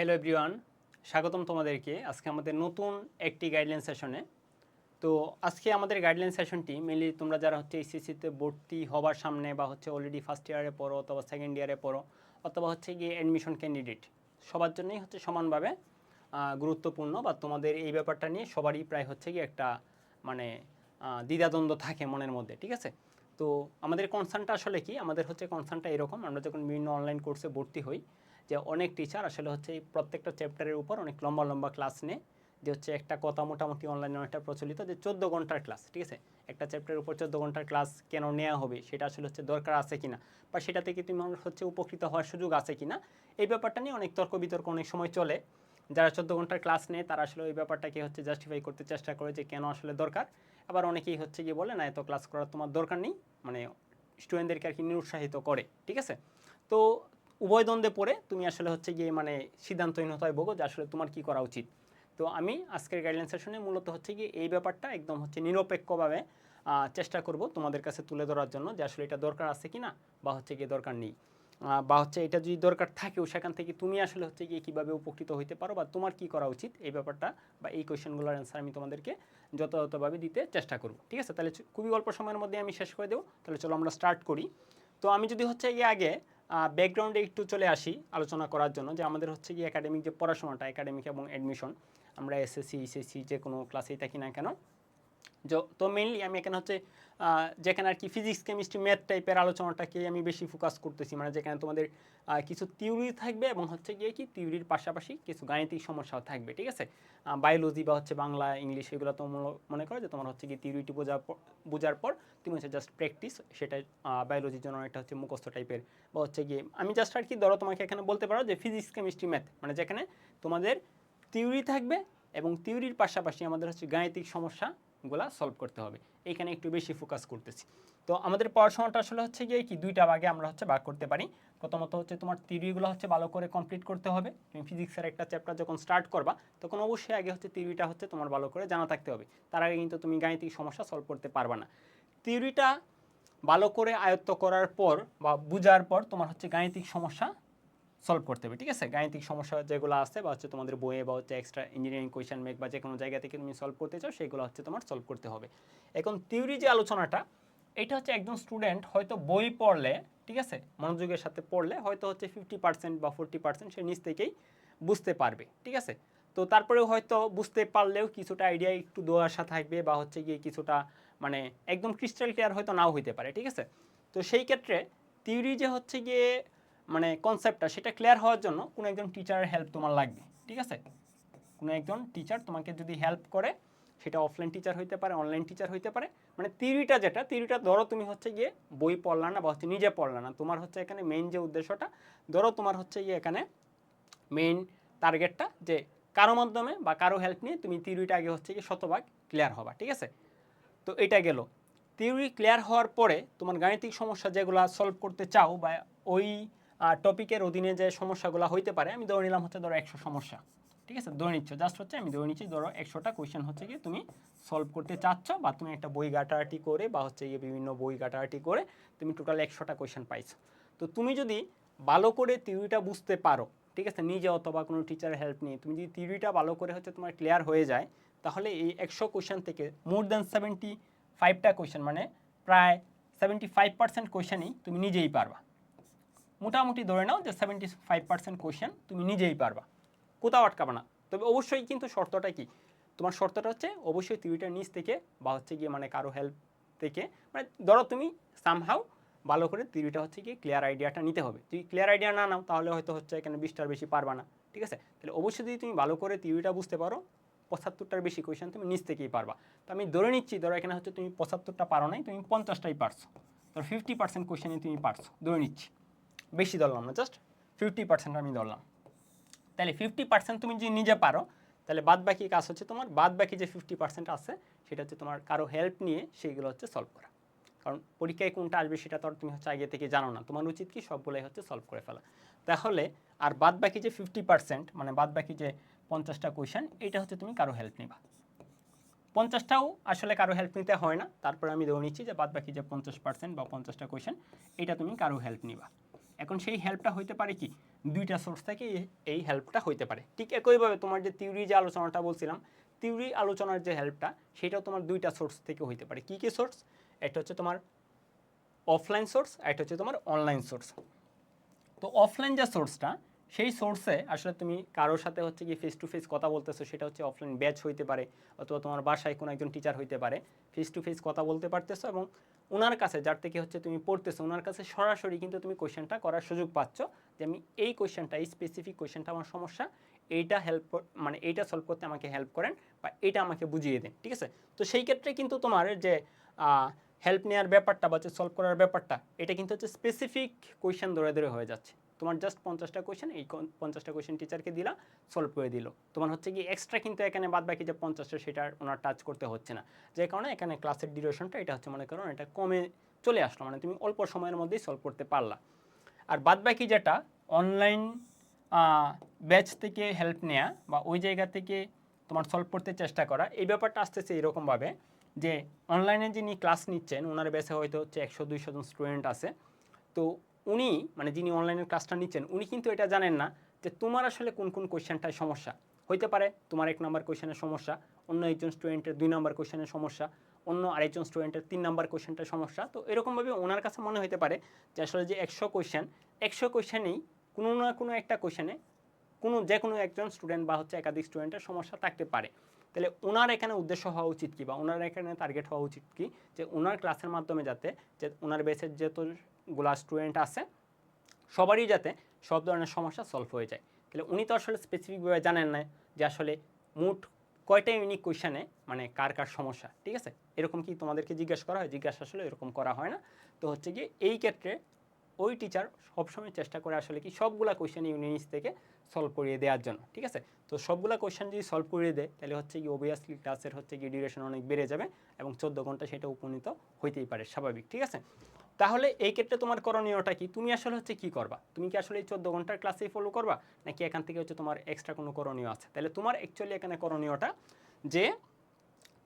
Hello everyone স্বাগতম তোমাদেরকে আজকে আমাদের নতুন একটি গাইডলাইন সেশনে তো আজকে আমাদের গাইডলাইন সেশনটি মেনলি তোমরা যারা হচ্ছে এইচএসসিতে ভর্তি হবার সামনে বা হচ্ছে অলরেডি ফার্স্ট ইয়ারে পড়ো অথবা সেকেন্ড ইয়ারে পড়ো অথবা হচ্ছে গিয়ে অ্যাডমিশন ক্যান্ডিডেট সবার জন্যই হচ্ছে সমানভাবে গুরুত্বপূর্ণ বা তোমাদের এই ব্যাপারটা নিয়ে সবারই প্রায় হচ্ছে গিয়ে একটা মানে দ্বিধাদ্বন্দ্ব থাকে মনের মধ্যে, ঠিক আছে? তো আমাদের কনসার্নটা আসলে কি? আমাদের হচ্ছে কনসার্নটা এরকম, আমরা যখন বিভিন্ন অনলাইন কোর্সে ভর্তি হই যে অনেক টিচার আসলে হচ্ছে এই প্রত্যেকটা চ্যাপ্টারের উপর অনেক লম্বা লম্বা ক্লাস নেয়। যে হচ্ছে একটা কথা মোটামুটি অনলাইনে অনেকটা প্রচলিত যে চোদ্দ ঘণ্টার ক্লাস ঠিক আছে? একটা চ্যাপ্টারের উপর চোদ্দ ঘণ্টার ক্লাস কেন নেওয়া হবে? সেটা আসলে হচ্ছে দরকার আছে কিনা? বা সেটা থেকে তুমি হচ্ছে উপকৃত হওয়ার সুযোগ আছে কিনা? এই ব্যাপারটা নিয়ে অনেক তর্ক বিতর্ক অনেক সময় চলে। যারা চোদ্দ ঘণ্টার ক্লাস নেয়, তারা আসলে ওই ব্যাপারটাকে হচ্ছে জাস্টিফাই করতে চেষ্টা করে যে কেন আসলে দরকার। আবার অনেকেই হচ্ছে গিয়ে বলে, না, এত ক্লাস করার তোমার দরকার নেই। মানে স্টুডেন্টদেরকে আর কি নিরুৎসাহিত করে, ঠিক আছে? তো উভয় দ্বন্দ্বে পড়ে তুমি আসলে হচ্ছে গিয়ে মানে সিদ্ধান্তহীনতায় ভোগো যে আসলে তোমার কি করা উচিত। তো আমি আজকের গাইডলাইন সেশনে মূলত হচ্ছে গিয়ে এই ব্যাপারটা একদম হচ্ছে নিরপেক্ষভাবে চেষ্টা করব তোমাদের কাছে তুলে ধরার জন্য যে আসলে এটা দরকার আছে কি না বা হচ্ছে গিয়ে দরকার নেই। বা হচ্ছে এটা যদি দরকার থাকেও সেখান থেকে তুমি আসলে হচ্ছে গিয়ে কীভাবে উপকৃত হইতে পারো বা তোমার কি করা উচিত এই ব্যাপারটা বা এই কোয়েশ্চেনগুলোর অ্যান্সার আমি তোমাদেরকে যথাযথভাবে দিতে চেষ্টা করব। ঠিক আছে? তাহলে খুবই অল্প সময়ের মধ্যে আমি শেষ করে দেবো। তাহলে চলো আমরা স্টার্ট করি। তো আমি যদি হচ্ছে গিয়ে আগে ব্যাকগ্রাউন্ডে একটু চলে আসি আলোচনা করার জন্য যে আমাদের হচ্ছে কি একাডেমিক যে পড়াশোনাটা একাডেমিক এবং অ্যাডমিশন আমরা এসএসসি এসএসসি যে কোনো ক্লাসেই থাকি না কেন তো মেনলি আমি এখানে হচ্ছে যেখানে আর কি ফিজিক্স কেমিস্ট্রি ম্যাথ টাইপের আলোচনাটাকে আমি বেশি ফোকাস করতেছি। মানে যেখানে তোমাদের কিছু থিওরি থাকবে এবং হচ্ছে গিয়ে কি থিওরির পাশাপাশি কিছু গাণিতিক সমস্যাও থাকবে, ঠিক আছে? বায়োলজি বা হচ্ছে বাংলা ইংলিশ এগুলো তো মনে- করো যে তোমার হচ্ছে কি থিওরিটি বোঝার পর বোঝার পর তুমি হচ্ছে জাস্ট প্র্যাকটিস সেটা বায়োলজির জন্য একটা হচ্ছে মুখস্থ টাইপের বা হচ্ছে গিয়ে, আমি জাস্ট আর কি ধরো তোমাকে এখানে বলতে পারো যে ফিজিক্স কেমিস্ট্রি ম্যাথ মানে যেখানে তোমাদের থিওরি থাকবে এবং থিওরির পাশাপাশি আমাদের হচ্ছে গাণিতিক সমস্যাগুলা সলভ করতে হবে। এইখানে একটু বেশি ফোকাস করতেছি। তো আমাদের পড়াশোনাটা আসলে হচ্ছে গিয়ে কি? দুইটা ভাগে আমরা হচ্ছে ভাগ করতে পারি। প্রথমত হচ্ছে তোমার থিওরিগুলো হচ্ছে ভালো করে কমপ্লিট করতে হবে। তুমি ফিজিক্সের একটা চ্যাপ্টার যখন স্টার্ট করবা, তখন অবশ্যই আগে হচ্ছে থিওরিটা হচ্ছে তোমার ভালো করে জানা থাকতে হবে। তার আগে কিন্তু তুমি গাণিতিক সমস্যা সলভ করতে পারবা না। থিওরিটা ভালো করে আয়ত্ত করার পর বা বুঝার পর তোমার হচ্ছে গাণিতিক সমস্যা সলভ করতে হবে, ঠিক আছে? গাণিতিক সমস্যা যেগুলো আছে বা হচ্ছে তোমাদের বইয়ে বা হচ্ছে এক্সট্রা ইঞ্জিনিয়ারিং কোয়েশন মেক বা যে কোনো জায়গা থেকে তুমি সলভ করতে চাও, সেগুলো হচ্ছে তোমার সলভ করতে হবে। এখন থিওরি যে আলোচনাটা, এটা হচ্ছে একজন স্টুডেন্ট হয়তো বই পড়লে, ঠিক আছে? মনোযোগের সাথে পড়লে হয়তো হচ্ছে ফিফটি পার্সেন্ট বা ফোরটি পার্সেন্ট সে নিজ থেকেই বুঝতে পারবে, ঠিক আছে? তো তারপরেও হয়তো বুঝতে পারলেও কিছুটা আইডিয়া একটু দোয়াশা থাকবে বা হচ্ছে গিয়ে কিছুটা মানে একদম ক্রিস্টাল ক্লিয়ার হয়তো নাও হইতে পারে, ঠিক আছে? তো সেই ক্ষেত্রে থিওরি যে হচ্ছে গিয়ে মানে কনসেপ্টটা সেটা ক্লিয়ার হওয়ার জন্য কোনো একজন টিচারের হেল্প তোমার লাগবে, ঠিক আছে? কোনো একজন টিচার তোমাকে যদি হেল্প করে, সেটা অফলাইন টিচার হইতে পারে অনলাইন টিচার হইতে পারে মানে থিওরিটা যেটা থিওরিটা ধরো তুমি হচ্ছে গিয়ে বই পড়লা না বা হচ্ছে নিজে পড়লা না, তোমার হচ্ছে এখানে মেইন যে উদ্দেশ্যটা, ধরো তোমার হচ্ছে গিয়ে এখানে মেইন টার্গেটটা যে কারও মাধ্যমে বা কারও হেল্প নিয়ে তুমি থিওরিটা আগে হচ্ছে গিয়ে শতভাগ ক্লিয়ার হবা, ঠিক আছে? তো এটা গেল। থিওরি ক্লিয়ার হওয়ার পরে তোমার গাণিতিক সমস্যা যেগুলো সলভ করতে চাও বা ওই টপিকের অধীনে যে সমস্যাগুলো হইতে পারে, আমি ধরে নিলাম হচ্ছে ধরো একশো সমস্যা। ঠিক আছে? ধরে নিচ্ছ জাস্ট হচ্ছে আমি ধরে নিচ্ছি ধরো একশোটা কোয়েশ্চেন হচ্ছে কি তুমি সলভ করতে চাচ্ছ বা তুমি একটা বই ঘাটাঘাটি করে বা হচ্ছে গিয়ে বিভিন্ন বই ঘাটাঘাটি করে তুমি টোটাল একশোটা কোয়েশ্চেন পাইছো। তো তুমি যদি ভালো করে থিওরিটা বুঝতে পারো, ঠিক আছে? নিজে অথবা কোনো টিচারের হেল্প নিয়ে তুমি যদি থিওরিটা ভালো করে হচ্ছে তোমার ক্লিয়ার হয়ে যায়, তাহলে এই একশো কোয়েশ্চেন থেকে মোর দ্যান সেভেন্টি ফাইভটা কোয়েশ্চেন মানে প্রায় সেভেন্টি ফাইভ পার্সেন্ট কোয়েশ্চেনই তুমি নিজেই পারবা। মোটামুটি ধরে নাও যে সেভেন্টি ফাইভ পার্সেন্ট কোয়েশ্চেন তুমি নিজেই পারবা। কোথাও আটকাবে না। তবে অবশ্যই কিন্তু শর্তটা কি? তোমার শর্তটা হচ্ছে অবশ্যই থিওরিটার নিচ থেকে বা হচ্ছে গিয়ে মানে কারও হেল্প থেকে মানে ধরো তুমি সামহাও ভালো করে থিওরিটা হচ্ছে গিয়ে ক্লিয়ার আইডিয়াটা নিতে হবে। যদি ক্লিয়ার আইডিয়া না নাও, তাহলে হয়তো হচ্ছে এখানে বিশটার বেশি পারবা না। ঠিক আছে? তাহলে অবশ্যই যদি তুমি ভালো করে থিওরিটা বুঝতে পারো পঁচাত্তরটার বেশি কোয়েশ্চেন তুমি নিচ থেকেই পারবা। তো আমি ধরে নিচ্ছি, ধরো এখানে হচ্ছে তুমি পঁচাত্তরটা পারো নাই, তুমি পঞ্চাশটাই পারছ। ধরো ফিফটি পার্সেন্ট কোয়েশ্চেনে তুমি পারছ। ধরে নিচ্ছি। বেশি ধরলাম না জাস্ট ফিফটি পার্সেন্ট আমি ধরলাম। তাহলে ফিফটি পার্সেন্ট তুমি যদি নিজে পারো, তাহলে বাদ বাকি কাজ হচ্ছে তোমার বাদ বাকি যে ফিফটি পার্সেন্ট আছে, সেটা হচ্ছে তোমার কারও হেল্প নিয়ে সেইগুলো হচ্ছে সলভ করা। কারণ পরীক্ষায় কোনটা আসবে সেটা তো আর তুমি হচ্ছে আগে থেকে জানো না, তোমার উচিত কি সবগুলোই হচ্ছে সলভ করে ফেলা। তাহলে আর বাদ বাকি যে ফিফটি পার্সেন্ট মানে বাদ বাকি যে পঞ্চাশটা কোয়েশন এটা হচ্ছে তুমি কারও হেল্প নিবা। পঞ্চাশটাও আসলে কারও হেল্প নিতে হয় না, তারপরে আমি ধরে নিচ্ছি যে বাদ বাকি যে পঞ্চাশ পার্সেন্ট বা পঞ্চাশটা কোয়েশন এটা তুমি কারও হেল্প নিবা। এখন সেই হেল্পটা হইতে পারে কি? দুইটা সোর্স থেকে এই- হেল্পটা হইতে পারে। ঠিক একইভাবে তোমার যে থিওরি যে আলোচনাটা বলছিলাম থিওরি আলোচনার যে হেল্পটা সেটাও তোমার দুইটা সোর্স থেকে হইতে পারে। কী কী সোর্স একটা হচ্ছে তোমার অফলাইন সোর্স আর একটা হচ্ছে তোমার অনলাইন সোর্স তো অফলাইন যে সোর্সটা সেই সোর্সে আসলে তুমি কারোর সাথে হচ্ছে কি ফেস টু ফেস কথা বলতেছো, সেটা হচ্ছে অফলাইন ব্যাচ হইতে পারে অথবা তোমার বাসায় কোনো একজন টিচার হইতে পারে ফেস টু ফেস কথা বলতে পারতেছো এবং ওনার কাছে, যার থেকে হচ্ছে তুমি পড়তেছো ওনার কাছে সরাসরি কিন্তু তুমি কোয়েশ্চেনটা করার সুযোগ পাচ্ছ যে আমি এই কোয়েশ্চেনটা এই স্পেসিফিক কোয়েশ্চেনটা আমার সমস্যা, এইটা হেল্প মানে এইটা সলভ করতে আমাকে হেল্প করেন বা এটা আমাকে বুঝিয়ে দেন, ঠিক আছে? তো সেই ক্ষেত্রে কিন্তু তোমার যে হেল্প নেওয়ার ব্যাপারটা বা সলভ করার ব্যাপারটা, এটা কিন্তু হচ্ছে স্পেসিফিক কোয়েশ্চেন ধরে ধরে হয়ে যাচ্ছে। তোমার জাস্ট পঞ্চাশটা কোয়েশ্চেন এই পঞ্চাশটা কোয়েশ্চেন টিচারকে দিলা সলভ করে দিল। তোমার হচ্ছে কি এক্সট্রা কিন্তু এখানে বাদ বাকি যে পঞ্চাশটা সেটা ওনার টাচ করতে হচ্ছে না। যে কারণে এখানে ক্লাসের ডিউরেশনটা এটা হচ্ছে মনে করো এটা কমে চলে আসলো মানে তুমি অল্প সময়ের মধ্যেই সলভ করতে পারলা। আর বাদ বাকি যেটা অনলাইন ব্যাচ থেকে হেল্প নেওয়া বা ওই জায়গা থেকে তোমার সলভ করতে চেষ্টা করা, এই ব্যাপারটা আসতেছে এরকমভাবে যে অনলাইনে যিনি ক্লাস নিচ্ছেন, ওনার ব্যাচে হয়তো হচ্ছে একশো, দুইশো জন স্টুডেন্ট আছে। তো উনি মানে যিনি অনলাইনের ক্লাসটা নিচ্ছেন, উনি কিন্তু এটা জানেন না যে তোমার আসলে কোন কোন কোয়েশ্চেনটায় সমস্যা। হইতে পারে তোমার এক নম্বর কোয়েশ্চেনের সমস্যা, অন্য একজন স্টুডেন্টের দুই নম্বর কোয়েশ্চেনের সমস্যা, অন্য আরেকজন স্টুডেন্টের তিন নম্বর কোয়েশ্চেনটার সমস্যা। তো এরকমভাবে ওনার কাছে মনে হতে পারে যে আসলে যে একশো কোয়েশ্চেন একশো কোয়েশ্চেনেই কোনো না কোনো একটা কোয়েশ্চেনে কোনো যে কোনো একজন স্টুডেন্ট বা হচ্ছে একাধিক স্টুডেন্টের সমস্যা থাকতে পারে। তাহলে ওনার এখানে উদ্দেশ্য হওয়া উচিত কি বা ওনার এখানে টার্গেট হওয়া উচিত কি? যে ওনার ক্লাসের মাধ্যমে যাতে, যে ওনার বেসের যতগুলা স্টুডেন্ট আছে, সবারই যাতে সব ধরনের সমস্যা সলভ হয়ে যায়। তাহলে উনি তো আসলে স্পেসিফিকভাবে জানেন না যে আসলে মোট কয়টা ইউনিক কোয়েশনে মানে কার কার সমস্যা, ঠিক আছে? এরকম কি তোমাদেরকে জিজ্ঞাসা করা হয়? জিজ্ঞাসা আসলে এরকম করা হয় না। তো হচ্ছে কি এই ক্ষেত্রে ওই টিচার সবসময় চেষ্টা করে আসলে কি সবগুলা কোয়েশ্চেন ইউনিট থেকে সলভ করিয়ে দেওয়ার জন্য, ঠিক আছে? তো সবগুলা কোয়েশ্চেন যদি সলভ করিয়ে দেয়, তাহলে হচ্ছে কি অবভিয়াসলি ক্লাসের হচ্ছে কি ডিউরেশন অনেক বেড়ে যাবে এবং চোদ্দ ঘণ্টা সেটা উপনীত হইতেই পারে, স্বাভাবিক, ঠিক আছে? তাহলে এই ক্ষেত্রে তোমার করণীয়টা কি? তুমি আসলে হচ্ছে কি করবা? তুমি কি আসলে এই চোদ্দ ঘণ্টার ক্লাসেই ফলো করবা? নাকি এখান থেকে হচ্ছে তোমার এক্সট্রা কোনো করণীয় আছে? তাহলে তোমার অ্যাকচুয়ালি এখানে করণীয়টা যে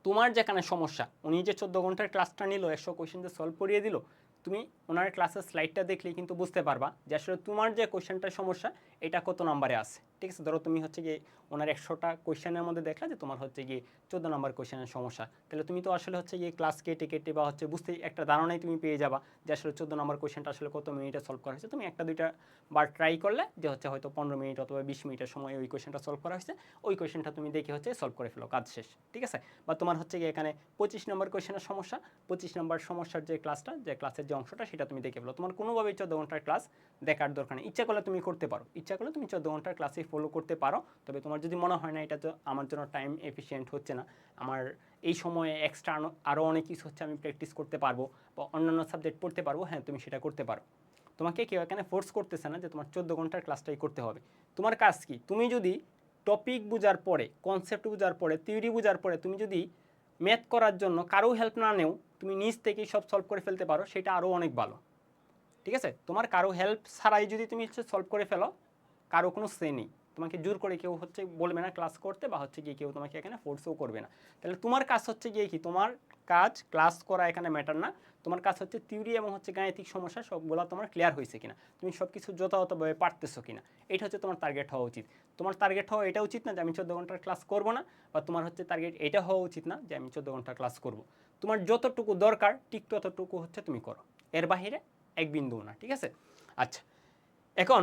তোমার যেখানে সমস্যা, উনি যে চোদ্দ ঘণ্টার ক্লাসটা নিল, একশো কোয়েশ্চেন যে সলভ করিয়ে দিল, তুমি ওনার ক্লাসের স্লাইডটা দেখলে কিন্তু বুঝতে পারবা যে আসলে তোমার যে কোয়েশ্চেনটার সমস্যা এটা কত নাম্বারে আছে? ঠিক আছে, ধরো তুমি হচ্ছে গিয়ে ওনার একশোটা কোয়েশ্চেনের মধ্যে দেখলা যে তোমার হচ্ছে গিয়ে চোদ্দ নম্বর কোয়েশ্চেনের সমস্যা। তাহলে তুমি তো আসলে হচ্ছে গিয়ে ক্লাস কেটে কেটে বা হচ্ছে বুঝতেই একটা ধারণাই তুমি পেয়ে যাবা যে আসলে চোদ্দ নম্বর কোয়েশ্চেনটা আসলে কত মিনিটে সলভ করা হয়েছে। তুমি একটা, দুইটা বার ট্রাই করলে যে হচ্ছে হয়তো পনেরো মিনিট অথবা বিশ মিনিটের সময় ওই কোয়েশ্চেনটা সলভ করা হয়েছে। ওই কোয়েশ্চেনটা তুমি দেখে হচ্ছে সলভ করে ফেলো, কাজ শেষ। ঠিক আছে? বা তোমার হচ্ছে গিয়ে এখানে পঁচিশ নম্বর কোয়েশ্চেনের সমস্যা, পঁচিশ নম্বর সমস্যার যে ক্লাসটা যে ক্লাসের যে অংশটা, সেটা তুমি দেখে ফেলো। তোমার কোনোভাবেই চোদ্দ ঘণ্টার ক্লাস দেখার দরকার নেই। ইচ্ছা করলে তুমি করতে পারো। ইচ্ছা করলে তুমি চোদ্দ ঘণ্টার ক্লাসে ফলো করতে পারো। তবে তোমার যদি মনে হয় না, এটা তো আমার জন্য টাইম এফিসিয়েন্ট হচ্ছে না। আমার এই সময়ে এক্সট্রা আরও অনেক কিছু হচ্ছে আমি প্র্যাকটিস করতে পারব বা অন্যান্য সাবজেক্ট পড়তে পারব। হ্যাঁ তুমি সেটা করতে পারো। তোমাকে কেউ এখানে ফোর্স করতেছে না যে তোমার চোদ্দ ঘণ্টার ক্লাসটাই করতে হবে। তোমার কাজ কি? তুমি যদি টপিক বোঝার পরে কনসেপ্ট বোঝার পরে থিওরি বোঝার পরে তুমি যদি ম্যাথ করার জন্য কারও হেল্প না নেও, তুমি নিজ থেকেই সব সলভ করে ফেলতে পারো, সেটা আরও অনেক ভালো। ঠিক আছে? তোমার কারও হেল্প ছাড়াই যদি তুমি সলভ করে ফেলো কারও কোনো নেই। তোমাকে জোর করে কেউ হচ্ছে বলবে না ক্লাস করতে বা হচ্ছে গিয়ে কেউ তোমাকে এখানে ফোর্সও করবে না। তাহলে তোমার কাজ হচ্ছে গিয়ে কি? তোমার কাজ ক্লাস করা এখানে ম্যাটার না। তোমার কাজ হচ্ছে থিওরি এবং হচ্ছে গাণিতিক সমস্যা সবগুলো তোমার ক্লিয়ার হয়েছে কিনা? তুমি সব কিছু যথাযথভাবে পারতেছো কিনা? এটা হচ্ছে তোমার টার্গেট হওয়া উচিত। তোমার টার্গেট হওয়া এটা উচিত না যে আমি চোদ্দ ঘণ্টার ক্লাস করব না বা তোমার হচ্ছে টার্গেট এটা হওয়া উচিত না যে আমি চোদ্দ ঘণ্টার ক্লাস করব। তোমার যতটুকু দরকার, ঠিক ততটুকু হচ্ছে তুমি করো। এর বাহিরে এক বিন্দু না, ঠিক আছে? আচ্ছা এখন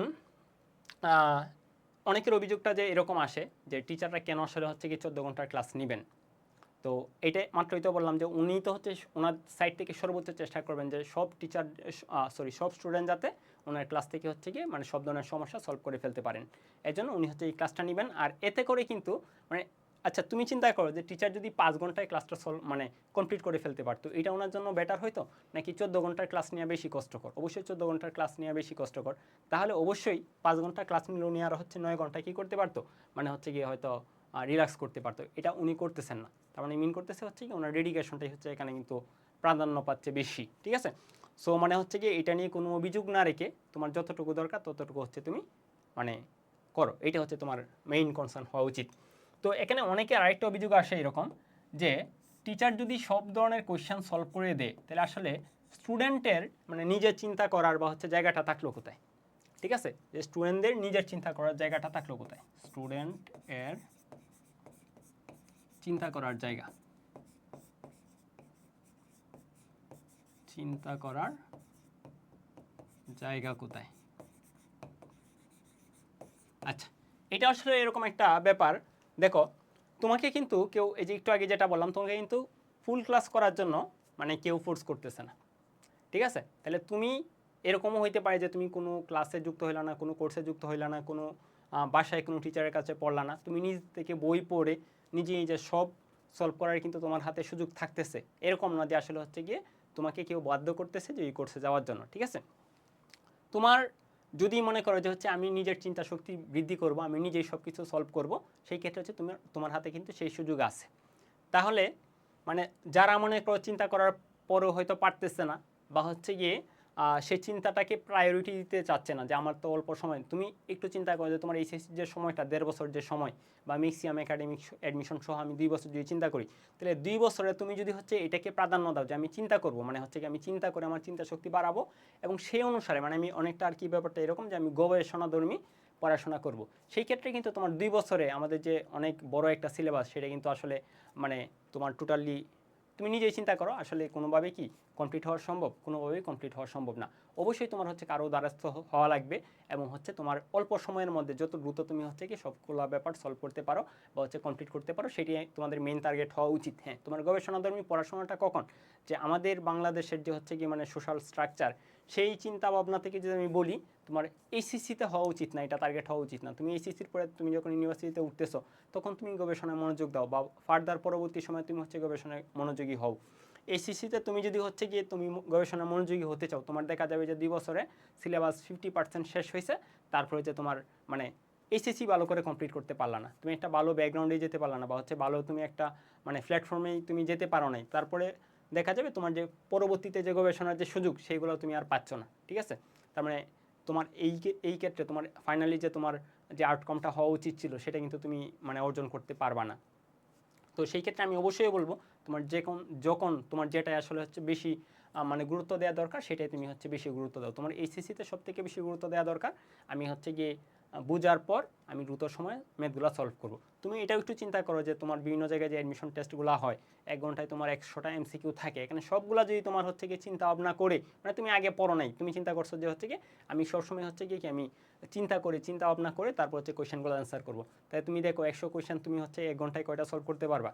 অনেকের অভিযোগটা যে এরকম আসে যে টিচাররা কেন আসলে হচ্ছে কি চোদ্দ ঘণ্টার ক্লাস নেবেন? তো এটা মাত্রই তো বললাম যে উনি তো হচ্ছে ওনার সাইড থেকে সর্বোচ্চ চেষ্টা করবেন যে সব টিচার সরি সব স্টুডেন্ট যাতে ওনার ক্লাস থেকে হচ্ছে গিয়ে মানে সব ধরনের সমস্যা সলভ করে ফেলতে পারেন। এই জন্য উনি হচ্ছে এই ক্লাসটা নেবেন। আর এতে করে কিন্তু মানে আচ্ছা তুমি চিন্তা করো যে টিচার যদি পাঁচ ঘন্টায় ক্লাসটা সলভ মানে কমপ্লিট করে ফেলতে পারতো, এটা ওনার জন্য বেটার হয়তো নাকি চোদ্দ ঘণ্টার ক্লাস নেওয়া বেশি কষ্টকর? অবশ্যই চোদ্দ ঘণ্টার ক্লাস নেওয়া বেশি কষ্টকর। তাহলে অবশ্যই পাঁচ ঘণ্টা ক্লাস নিলেও উনি আর হচ্ছে নয় ঘণ্টা কী করতে পারতো? মানে হচ্ছে গিয়ে হয়তো রিল্যাক্স করতে পারতো। এটা উনি করতেছেন না। তার মানে মিন করতেছে হচ্ছে কি ওনার ডেডিকেশনটাই হচ্ছে এখানে কিন্তু প্রাধান্য পাচ্ছে বেশি, ঠিক আছে? সো মানে হচ্ছে কি এটা নিয়ে কোনো অভিযোগ না রেখে তোমার যতটুকু দরকার ততটুকু হচ্ছে তুমি মানে করো। এটা হচ্ছে তোমার মেইন কনসার্ন হওয়া উচিত। তো এখানে অনেকে আরেকটা অভিযোগ আসে এরকম যে টিচার যদি সব ধরনের কোয়েশ্চেন সলভ করে দেয়, তাহলে আসলে স্টুডেন্টের মানে নিজের চিন্তা করার বা হচ্ছে জায়গাটা থাকল কোথায়? ঠিক আছে? যে স্টুডেন্টদের নিজের চিন্তা করার জায়গাটা থাকল কোথায়? স্টুডেন্ট এর চিন্তা করার জায়গা। চিন্তা করার জায়গা কোথায়? আচ্ছা এটা আসলে এরকম একটা ব্যাপার দেখো, তোমাকে কিন্তু কেউ, এই যে একটু আগে যেটা বললাম, তোমাকে কিন্তু ফুল ক্লাস করার জন্য মানে কেউ ফোর্স করতেছে না। ঠিক আছে? তাহলে তুমি এরকমও হইতে পারে যে তুমি কোনো ক্লাসে যুক্ত হইলা না, কোনো কোর্সে যুক্ত হইলা না, কোনো বাসায় কোনো টিচারের কাছে পড়লা না। তুমি নিজ থেকে বই পড়ে নিজে নিজে সব সলভ করার কিন্তু তোমার হাতে সুযোগ থাকতেছে। এরকম না যে আসলে হচ্ছে গিয়ে তোমাকে কেউ বাধ্য করতেছে যে এই কোর্সে যাওয়ার জন্য। ঠিক আছে? তোমার যদি মনে করো যে হচ্ছে আমি নিজের চিন্তা শক্তি বৃদ্ধি করব, আমি নিজেই সব কিছু সলভ করব, সেই ক্ষেত্রে হচ্ছে তুমি, তোমার হাতে কিন্তু সেই সুযোগ আছে। তাহলে মানে যারা মনে করো চিন্তা করার পরও হয়তো পারতেছে না, বা হচ্ছে গিয়ে সে চিন্তাটাকে প্রায়োরিটি দিতে চাচ্ছে না যে আমার তো অল্প সময়। তুমি একটু চিন্তা করো যে তোমার এইচএসসি যে সময়টা, দেড় বছর যে সময় বা ম্যাক্সিমাম একাডেমিক অ্যাডমিশন সহ আমি দুই বছর যদি চিন্তা করি, তাহলে দুই বছরে তুমি যদি হচ্ছে এটাকে প্রাধান্য দাও যে আমি চিন্তা করব মানে হচ্ছে কি আমি চিন্তা করে আমার চিন্তা শক্তি বাড়াবো এবং সেই অনুসারে মানে আমি অনেকটা আর কি ব্যাপারটা এরকম যে আমি গবেষণাধর্মী পড়াশোনা করব। সেই ক্ষেত্রে কিন্তু তোমার দুই বছরে আমাদের যে অনেক বড় একটা সিলেবাস সেটা কিন্তু আসলে মানে তোমার টোটালি তুমি নিজেই চিন্তা করো, আসলে কোনোভাবে কি কমপ্লিট হওয়া সম্ভব? কোনোভাবেই কমপ্লিট হওয়া সম্ভব না। অবশ্যই তোমার হচ্ছে কারও দ্বারস্থ হওয়া লাগবে এবং হচ্ছে তোমার অল্প সময়ের মধ্যে যত দ্রুত তুমি হচ্ছে কি সবগুলো ব্যাপার সলভ করতে পারো বা হচ্ছে কমপ্লিট করতে পারো, সেটি তোমাদের মেন টার্গেট হওয়া উচিত। হ্যাঁ তোমার গবেষণাধর্মী পড়াশোনাটা কখন? যে আমাদের বাংলাদেশের যে হচ্ছে কি মানে সোশ্যাল স্ট্রাকচার সেই চিন্তা ভাবনা থেকে যদি আমি বলি, তোমার এইচসিসিতে হওয়া উচিত না, এটা টার্গেট হওয়া উচিত না। তুমি এইচসিসির পরে তুমি যখন ইউনিভার্সিটিতে উঠতেছো, তখন তুমি গবেষণায় মনোযোগ দাও বা ফার্দার পরবর্তী সময় তুমি হচ্ছে গবেষণায় মনোযোগী হও। এইচসিসিতে তুমি যদি হচ্ছে গিয়ে তুমি গবেষণা মনোযোগী হতে চাও, তোমার দেখা যাবে যে দুই বছরে সিলেবাস ফিফটি পার্সেন্ট শেষ হয়েছে, তারপরে যে তোমার মানে এইচএসসি ভালো করে কমপ্লিট করতে পারলা না। তুমি একটা ভালো ব্যাকগ্রাউন্ডে যেতে পারলা না বা হচ্ছে ভালো তুমি একটা মানে প্ল্যাটফর্মেই তুমি যেতে পারো নাই। তারপরে দেখা যাবে তোমার যে পরবর্তীতে যে গবেষণার যে সুযোগ, সেইগুলো তুমি আর পাচ্ছ না, ঠিক আছে? তার মানে তোমার এই এই ক্ষেত্রে তোমার ফাইনালি যে তোমার যে আউটকামটা হওয়া উচিত ছিল, সেটা কিন্তু তুমি মানে অর্জন করতে পারবা না। তো সেই ক্ষেত্রে আমি অবশ্যই বলব, তোমার যে কোন, যখন তোমার যেটা আসলে হচ্ছে বেশি মানে গুরুত্ব দেওয়া দরকার, সেটাই তুমি হচ্ছে বেশি গুরুত্ব দাও। তোমার এইচএসসিতে সব থেকে বেশি গুরুত্ব দেওয়া দরকার, আমি হচ্ছে গিয়ে বোঝার পর আমি দ্রুত সময়ে ম্যাথগুলো সলভ করব। তুমি এটাও একটু চিন্তা করো যে তোমার বিভিন্ন জায়গায় যে অ্যাডমিশন টেস্টগুলো হয়, এক ঘন্টায় তোমার একশোটা এমসিকিউ থাকে, এখানে সবগুলা যদি তোমার হচ্ছে কি চিন্তা ভাবনা করে মানে তুমি আগে পড়ো নাই, তুমি চিন্তা করছ যে হচ্ছে কি আমি সবসময় হচ্ছে কি আমি চিন্তা করে, চিন্তা ভাবনা করে তারপর হচ্ছে কোয়েশনগুলো অ্যান্সার করব। তাই তুমি দেখো একশো কোয়েশন তুমি হচ্ছে এক ঘন্টায় কয়টা সলভ করতে পারবা?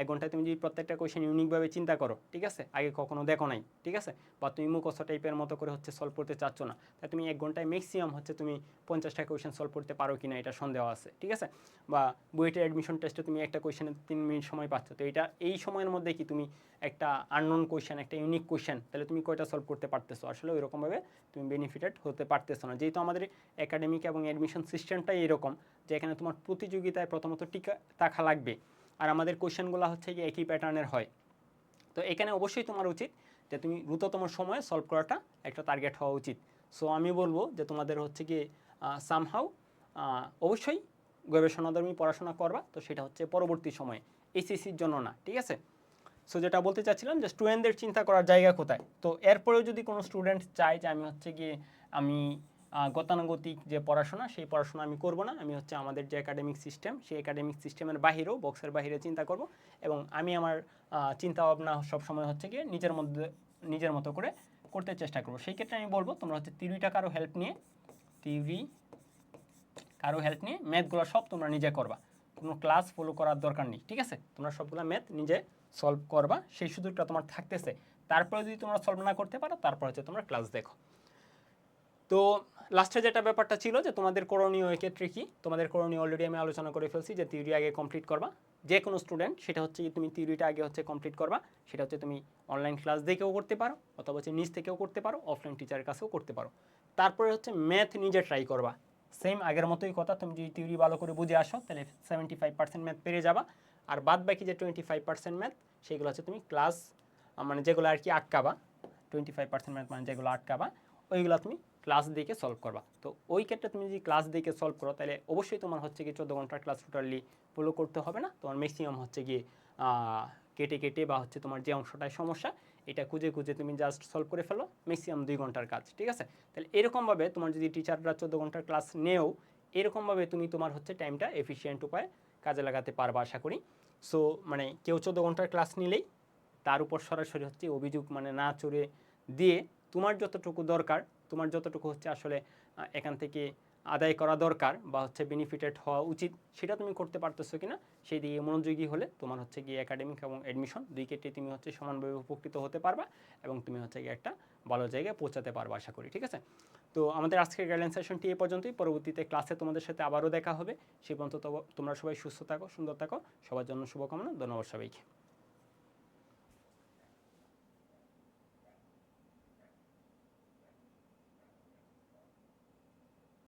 এক ঘন্টায় তুমি যদি প্রত্যেকটা কোয়েশন ইউনিকভাবে চিন্তা করো, ঠিক আছে? আগে কখনো দেখো নাই, ঠিক আছে? বা তুমি মুখস্থ টাইপের মতো করে হচ্ছে সলভ করতে চাচ্ছ না তাই তুমি এক ঘন্টায় ম্যাক্সিমাম হচ্ছে তুমি পঞ্চাশটা কোয়েশন সলভ করতে পারো কি না এটা সন্দেহ আছে, ঠিক আছে? বা বুয়েটের অ্যাডমিশন টেস্টে তুমি একটা কোয়েশনে তিন মিনিট সময় পাচ্ছ, তো এটা এই সময়ের মধ্যে কি তুমি একটা আননোন কোয়েশন একটা ইউনিক কোয়েশন তাহলে তুমি কয়টা সলভ করতে পারতেছো? আসলে ওইরকমভাবে তুমি বেনিফিটেড হতে পারতেছো না। যেহেতু আমাদের একাডেমিক এবং অ্যাডমিশন সিস্টেমটাই এরকম, যে এখানে তোমার প্রতিযোগিতায় প্রথমত টিকা থাকা লাগবে। আর আমাদের কোয়েশনগুলো হচ্ছে কি একই প্যাটার্নের হয়। তো এখানে অবশ্যই তোমার উচিত যে তুমি দ্রুততম সময়ে সলভ করাটা একটা টার্গেট হওয়া উচিত। সো আমি বলব যে তোমাদের হচ্ছে কি সামহাউ অবশ্যই গবেষণাধর্মী পড়াশোনা করবা। তো সেটা হচ্ছে পরবর্তী সময়ে। এইচএসির জন্য না, ঠিক আছে? সো যেটা বলতে চাচ্ছিলাম যে স্টুডেন্টদের চিন্তা করার জায়গা কোথায়? তো এরপরেও যদি কোনো স্টুডেন্ট চায় যে আমি হচ্ছে গিয়ে, আমি গতানুগতিক যে পড়াশোনা, সেই পড়াশোনা আমি করব না। আমি হচ্ছে আমাদের যে একাডেমিক সিস্টেম সেই একাডেমিক সিস্টেমের বাহিরেও বক্সের বাহিরে চিন্তা করব এবং আমি আমার চিন্তা ভাবনা সবসময় হচ্ছে গিয়ে নিজের মধ্যে, নিজের মতো করে করতে চেষ্টা করব। সেই ক্ষেত্রে আমি বলব, তোমরা হচ্ছে তিরিটা কারও হেল্প নিয়ে তিরি কারও হেল্প নিয়ে ম্যাথগুলো সব তোমরা নিজে করবা। কোনো ক্লাস ফলো করার দরকার নেই, ঠিক আছে? তোমরা সবগুলো ম্যাথ নিজে সলভ করবা, সেই সুযোগটা তোমার থাকতেছে। তারপরে যদি তোমরা সলভ না করতে পারো, তারপর হচ্ছে তোমরা ক্লাস দেখো। তো লাস্টে যেটা ব্যাপারটা ছিল যে তোমাদের করণীয় এক্ষেত্রে কি? তোমাদের করণীয় অলরেডি আমি আলোচনা করে ফেলছি যে থিওরি আগে কমপ্লিট করবা। যে কোনো স্টুডেন্ট সেটা হচ্ছে তুমি থিওরিটা আগে হচ্ছে কমপ্লিট করবা। সেটা হচ্ছে তুমি অনলাইন ক্লাস দেখেও করতে পারো, অথবা হচ্ছে নিজ থেকেও করতে পারো অফলাইন টিচারের কাছেও করতে পারো। তারপরে হচ্ছে ম্যাথ নিজে ট্রাই করবা। সেম আগের মতোই কথা, তুমি যদি থিওরি ভালো করে বুঝে আসো, তাহলে সেভেন্টি ফাইভ পার্সেন্ট ম্যাথ পেরে যাবা। আর বাদ বাকি যে টোয়েন্টি ফাইভ পার্সেন্ট ম্যাথ সেগুলো হচ্ছে তুমি ক্লাস মানে যেগুলো আর কি আটকাবা টোয়েন্টি ফাইভ পার্সেন্ট ম্যাথ মানে যেগুলো আটকাবা, ওইগুলো তুমি ক্লাস দেখে সলভ করবা। তো ওই ক্ষেত্রে তুমি যদি ক্লাস দেখে সলভ করো, তাহলে অবশ্যই তোমার হচ্ছে কি চোদ্দ ঘণ্টার ক্লাস টোটালি ফলো করতে হবে না। তোমার ম্যাক্সিমাম হচ্ছে গিয়ে কেটে কেটে বা হচ্ছে তোমার যে অংশটায় সমস্যা, এটা খুঁজে খুঁজে তুমি জাস্ট সলভ করে ফেলো ম্যাক্সিমাম দুই ঘণ্টার কাজ, ঠিক আছে? তাহলে এরকমভাবে তোমার যদি টিচাররা চোদ্দ ঘণ্টার ক্লাস নেও, এরকমভাবে তুমি তোমার হচ্ছে টাইমটা এফিসিয়েন্ট উপায়ে কাজে লাগাতে পারবা আশা করি। সো মানে কেউ চোদ্দ ঘণ্টার ক্লাস নিলেই তার উপর সরাসরি হচ্ছে অভিযোগ মানে না চড়ে দিয়ে তোমার যতটুকু দরকার, তোমার যতটুকু হচ্ছে আসলে এখান থেকে আদায় করা দরকার বা হচ্ছে বেনিফিটেড হওয়া উচিত, সেটা তুমি করতে পারতেছো কিনা, সেই দিকে মনোযোগী হলে তোমার হচ্ছে গিয়ে একাডেমিক এবং অ্যাডমিশন দুই ক্ষেত্রে তুমি হচ্ছে সমানভাবে উপকৃত হতে পারবা এবং তুমি হচ্ছে গিয়ে একটা ভালো জায়গায় পৌঁছাতে পারবা, আশা করি, ঠিক আছে? তো আমাদের আজকের গাইডলাইন সেশনটি এ পর্যন্তই, পরবর্তীতে ক্লাসে তোমাদের সাথে আবারও দেখা হবে, সে পর্যন্ত তোমরা সবাই সুস্থ থাকো, সুন্দর থাকো, সবার জন্য শুভকামনা, ধন্যবাদ সবাইকে।